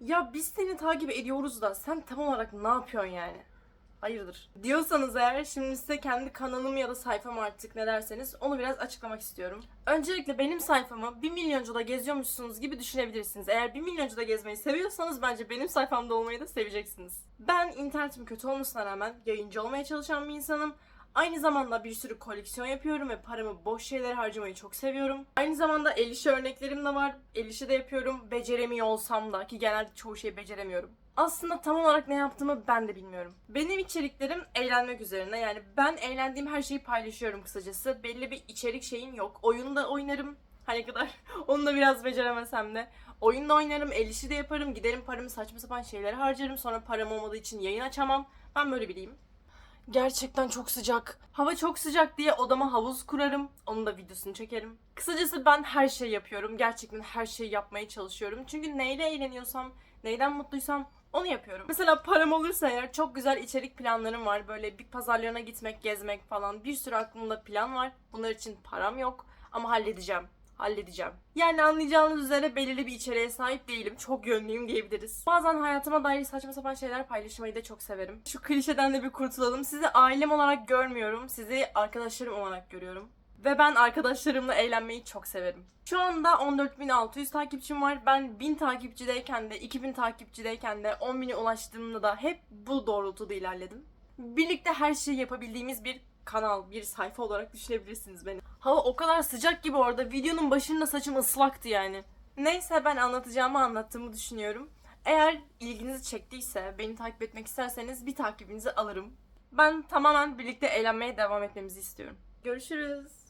Ya biz seni takip ediyoruz da sen tam olarak ne yapıyorsun yani? Hayırdır? Diyorsanız eğer şimdi size kendi kanalım ya da sayfam artık ne derseniz onu biraz açıklamak istiyorum. Öncelikle benim sayfamı 1 milyoncuda geziyormuşsunuz gibi düşünebilirsiniz. Eğer 1 milyoncuda gezmeyi seviyorsanız bence benim sayfamda olmayı da seveceksiniz. Ben internetim kötü olmasına rağmen yayıncı olmaya çalışan bir insanım. Aynı zamanda bir sürü koleksiyon yapıyorum ve paramı boş şeylere harcamayı çok seviyorum. Aynı zamanda el işi örneklerim de var. El işi de yapıyorum. Beceremiyor olsam da ki genelde çoğu şeyi beceremiyorum. Aslında tam olarak ne yaptığımı ben de bilmiyorum. Benim içeriklerim eğlenmek üzerine. Yani ben eğlendiğim her şeyi paylaşıyorum kısacası. Belli bir içerik şeyim yok. Oyunda oynarım. Hani kadar onu da biraz beceremesem de. Oyunda oynarım, el işi de yaparım. Giderim paramı saçma sapan şeylere harcarım. Sonra param olmadığı için yayın açamam. Ben böyle biriyim. Gerçekten çok sıcak. Hava çok sıcak diye odama havuz kurarım. Onun da videosunu çekerim. Kısacası ben her şeyi yapıyorum. Gerçekten her şeyi yapmaya çalışıyorum. Çünkü neyle eğleniyorsam, neyden mutluysam onu yapıyorum. Mesela param olursa eğer çok güzel içerik planlarım var. Böyle bir pazarlarına gitmek, gezmek falan. Bir sürü aklımda plan var. Bunlar için param yok. Ama halledeceğim. Halledeceğim. Yani anlayacağınız üzere belirli bir içeriğe sahip değilim. Çok yönlüyüm diyebiliriz. Bazen hayatıma dair saçma sapan şeyler paylaşmayı da çok severim. Şu klişeden de bir kurtulalım. Sizi ailem olarak görmüyorum. Sizi arkadaşlarım olarak görüyorum. Ve ben arkadaşlarımla eğlenmeyi çok severim. Şu anda 14.600 takipçim var. Ben 1000 takipçideyken de, 2000 takipçideyken de, 10.000'e ulaştığımda da hep bu doğrultuda ilerledim. Birlikte her şeyi yapabildiğimiz bir kanal, bir sayfa olarak düşünebilirsiniz beni. Hava o kadar sıcak gibi orada. Videonun başında saçım ıslaktı yani. Neyse ben anlatacağımı anlattığımı düşünüyorum. Eğer ilginizi çektiyse, beni takip etmek isterseniz bir takibinizi alırım. Ben tamamen birlikte eğlenmeye devam etmemizi istiyorum. Görüşürüz.